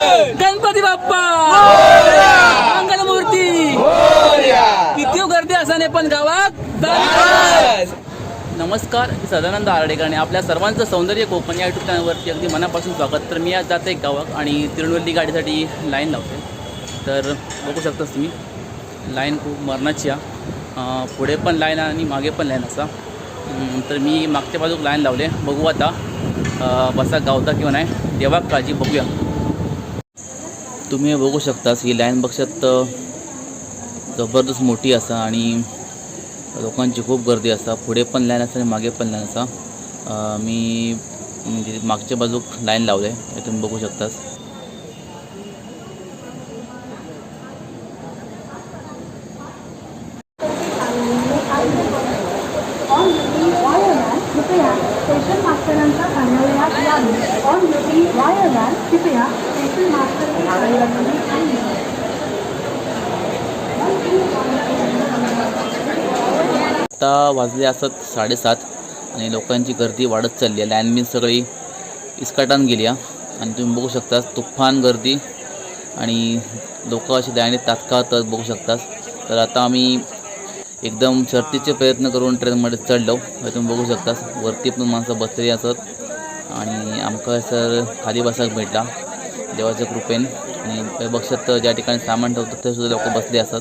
गणपती बाप्पा! मंगलमूर्ती! किती गर्दी असाने पण गावात. नमस्कार सदानंद आर्डेकर आणि आपल्या सर्वांचं सौंदर्य कोकण या युट्यूब चॅनलवरती अगदी मनापासून स्वागत. तर मी आज जाते एक गावात आणि तिरुवल्ली गाडीसाठी लाईन लावते तर बघू शकतास तुम्ही लाईन खूप मरणाची आहे. पुढे पण लाईन आणि मागे पण लाईन असा तर मी मागच्या बाजूक लाईन लावले. बघू आता बसा गावता किंवा नाही देवा काळजी बघूया. तुम्ही बघू शकतास ही लाईन बक्षात जबरदस्त मोठी असा आणि लोकांची खूप गर्दी असा. पुढे पण लाईन असा आणि मागे पण लाईन असा. मी म्हणजे मागच्या बाजूक लाईन लावले हे तुम्ही बघू शकतास. आता वाजले असत साडेसात आणि लोकांची गर्दी वाढत चालली आहे. लँडमिन सगळी इस्काटान गेली आहे आणि तुम्ही बघू शकता तुफान गर्दी. आणि लोक अशी दयाने तात्काळ बघू शकतास तर आता आम्ही एकदम शर्तीचे प्रयत्न करून ट्रेनमध्ये चढलो. हे तुम्ही बघू शकतास वरती पण माणसं बसलेली असत. आणि आमका सर खाली बसायला भेटला. देवाच्या कृपेन. आणि बघशात ज्या ठिकाणी सामान ठेवतात ते सुद्धा लोक बसले असतात.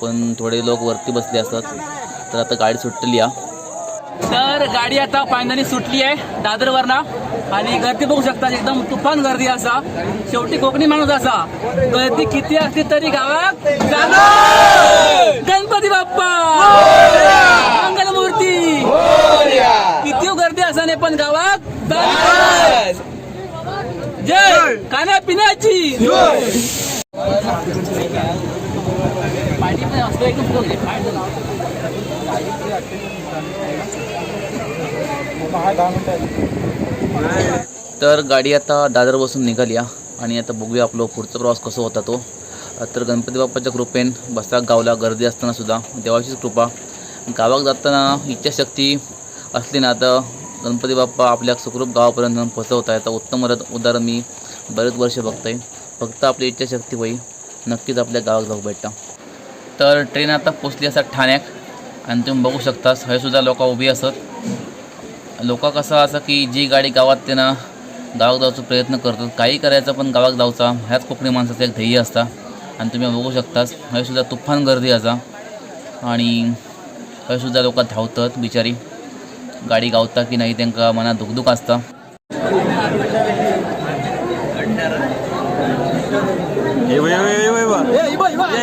पण थोडे लोक वरती बसले असतात. तर आता गाडी सुटली आहे तर गाडी आता फायनली सुटली आहे दादरवरनं आणि गर्दी बघू शकता एकदम तुफान गर्दी असा. शेवटी कोकणी माणूस असा. गर्दी किती असली तरी गावात गणपती बाप्पा मंगलमूर्ती किती गर्दी असाने पण गावात जाणार. जय पिण्याची तर गाडी आता दादर बसून निघाली आहे आणि आता बघूया आपलं पुढचा प्रवास कसा होता तो. तर गणपती बाप्पाच्या कृपेन बसा गावला गर्दी असताना सुद्धा. देवाचीच कृपा. गावात जाताना इच्छाशक्ती असली ना तर गणपती बाप्पा आपल्या सुखरूप गावापर्यंत पोचवत येतं उत्तम उदाहरण मी बरेच वर्ष बघतोय. फक्त आपली इच्छाशक्ती होई. नक्कीच आपल्या गावात जाऊ भेटता. तर ट्रेन आता पोचली असतात ठाण्याक आणि तुम्ही बघू शकतास हयसुद्धा लोक उभी असत. लोक कसं असं की जी गाडी गावात त्यांना गावात जायचा प्रयत्न करतात. काही करायचं पण गावात जाऊचा. ह्याच कोकणी माणसाचं एक ध्येय असता. आणि तुम्ही बघू शकतास हयसुद्धा तुफान गर्दी असा. आणि हयसुद्धा लोक धावतात बिचारी. गाडी गावता की नाही त्यांका मनात दुखदुख असता.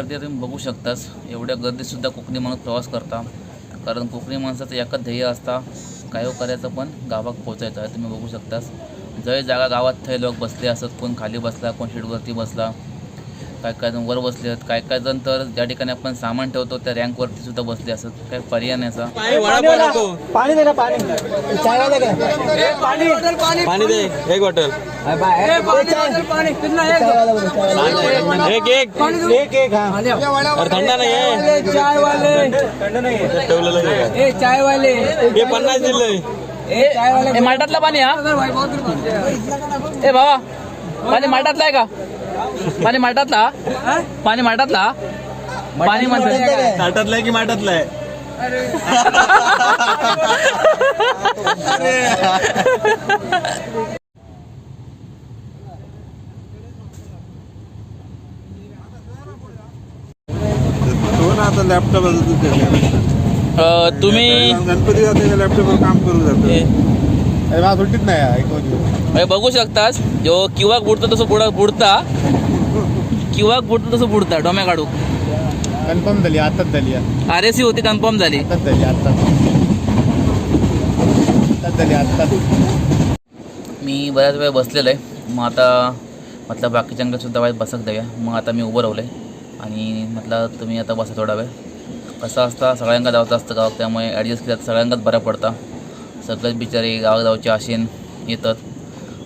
गर्दी तुम्ही बघू शकतास. एवढ्या गर्दीतसुद्धा कोकणी माणूस प्रवास करता. कारण कोकणी माणसाचं एकच ध्येय असता काय हो करायचं पण गावात पोचायचं आहे तुम्ही बघू शकतास. जय जागा गावात थंय लोक बसले असत कोण खाली बसला कोण शीटवरती बसला. काय काय जण वर बसले आहेत काय काय जण तर ज्या ठिकाणी आपण सामान ठेवतो त्या रँकवरती सुद्धा बसले असत. काय पर्याय नाही असा. पाणी दे ना पाणी. पाणी दे एक बॉटल. एक एक. एक एक. हा. अरे थंड नाही आहे. ठेवलेलं आहे. हे पन्नास दिलंय पाणी हा? ए भावा पाणी माठातला आहे का? पाणी माठातला हा? पाणी माठातला पाणी म्हणतात ताटातलं आहे की माठातलं आहे? हो ना आता लॅपटॉप तुम्ही गणपती जाते लॅपटॉपवर काम करू जातो. सुट्टीच नाही ऐकू हे बघू शकतास. जो किंवा बुडतो तसं बुडा बुडता. किंवा बुडतो तसं बुडता डोम्या काढू. कन्फर्म झाली आताच झाली आर एस सी होती कन्फर्म झाली. आताच झाली आताच. आताच झाली आताच. मी बऱ्याच वेळ बसलेलो आहे मग आता म्हटलं बाकीच्यांकडे सुद्धा वाईट बसक द्याव्या मग आता मी उभं रावलं आहे आणि म्हटलं तुम्ही आता बसा थोडा वेळ. कसं असतं सगळ्यांका जायचं असतं गावात. त्यामुळे ॲडजस्ट केलं सगळ्यांकाच बरं पडतं. सगळेच बिचारे गावागावचे आशेन येतात.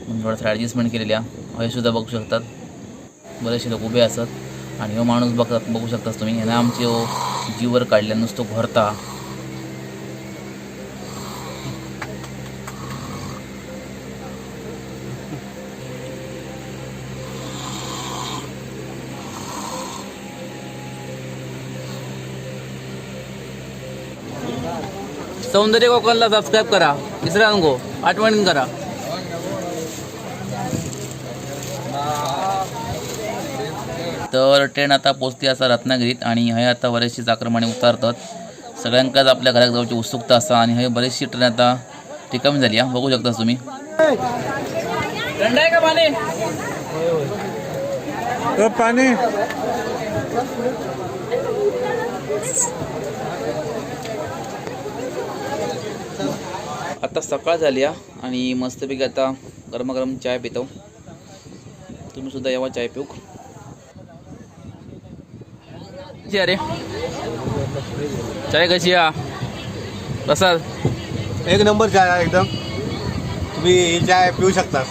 म्हणून थोडंसं ॲडजस्टमेंट केलेली आहे. हे सुद्धा बघू शकतात. बरेचसे लोक उभे असत आणि हो माणूस बघतात बघू शकतास तुम्ही ह्यानं आमचे हो जीवर काढले नुसतं भरता. सौंदर्य कोकणला सबस्क्राईब करा. तिसरा नको आठवणीन करा. तर ट्रेन आता पोचली असा रत्नागिरीत आणि हे आता बरेचशी चाक्रमाने उतारतात. सगळ्यांकाच आपल्या घरात जाऊची उत्सुकता असा आणि हे बरीचशी ट्रेन आता रिकामी झाली आहे बघू शकता तुम्ही. पाणी? आता सकाळ झाली आणि मस्तपैकी आता गरमागरम चाय पितो. तुम्ही सुद्धा यावा चाय पिऊ कशी अरे चाय कशी या प्रसाद एक नंबर चाय आहे एकदम तुम्ही ही चाय पिऊ शकता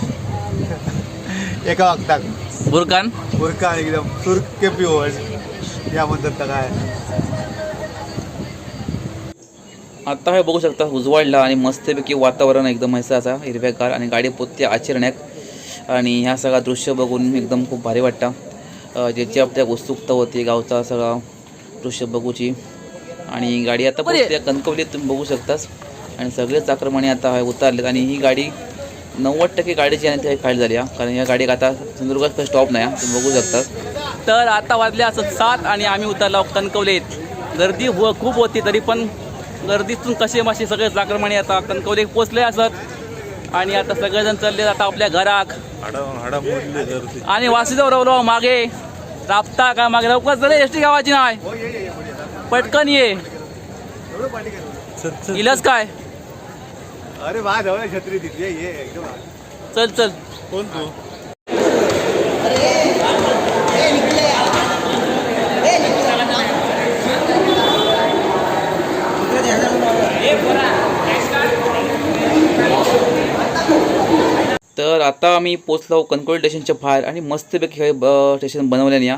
एका वागतात बुरकान बुरका एकदम सुरके पिओ या म्हणतात काय आता हे बघू शकता उजवाडला आणि मस्तपैकी वातावरण एकदम असं असा. हिरव्यागार आणि गाडी पोचते आचरण्याक आणि ह्या सगळा दृश्य बघून एकदम खूप भारी वाटतं. ज्याची आपल्या उत्सुकता होती गावचा सगळा दृश्य बघूची. आणि गाडी आता पोचते कणकवलीत तुम्ही बघू शकताच आणि सगळेच आक्रमणे आता हे उतारलेत आणि ही गाडी नव्वद टक्के गाडीची आहे ती खाली झाली आहे कारण या गाडीत आता सिंधुदुर्गात स्टॉप नाही तुम्ही बघू शकता तर आता वाजले असं सात आणि आम्ही उतरलो कणकवलीत. गर्दी हो खूप होती तरी पण गर्दीतून कसे मासे सगळे चाक्रमणी आता कणकवली पोचले असत. आणि आता सगळेजण चालले आता आपल्या घराक आणि वासुदेव रवलो मागे. राबता का मागे? लवकर चले एस टी गावाची नाही. पटकन ये. इलस काय? अरे छत्री तिथे ये एकदम. चल चल. कोण तू? तर आता आम्ही पोचलो कणकोळी स्टेशनच्या बाहेर आणि मस्तपैकी हे ब स्टेशन बनवल्याने या.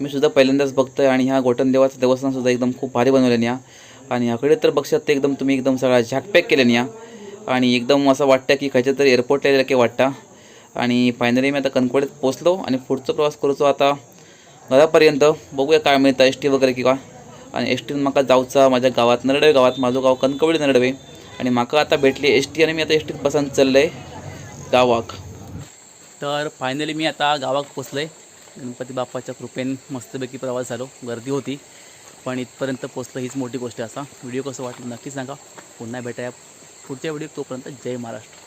मी सुद्धा पहिल्यांदाच बघतोय आणि ह्या गोटन देवाचं देवस्थानसुद्धा एकदम खूप भारी बनवल्याने या. आणि ह्याकडे तर बघशात ते एकदम तुम्ही एकदम सगळा झाकपॅक केल्याने या. आणि एकदम असं वाटतं की खायच्या तरी एअरपोर्टला गेलं की वाटतं. आणि फायनली मी आता कणकोळीत पोचलो आणि पुढचा प्रवास करतो आता घरापर्यंत. बघूया काय मिळतं एस टी वगैरे किंवा. आणि एस टीन म्हाका जावचा माझ्या गावात नरडवे गावात. माझं गाव कणकवळी नरडवे. आणि म्हाका आता भेटली एस टी आणि मी आता एस टीत चाललं आहे गावाक. तर फायनली मी आता गावात पोचलो आहे गणपती बाप्पाच्या कृपेन मस्तपैकी प्रवास झालो. गर्दी होती पण इथपर्यंत पोचलं हीच मोठी गोष्ट असा. व्हिडिओ कसं वाटलं नक्की सांगा. पुन्हा भेटाया पुढच्या व्हिडिओ तोपर्यंत जय महाराष्ट्र.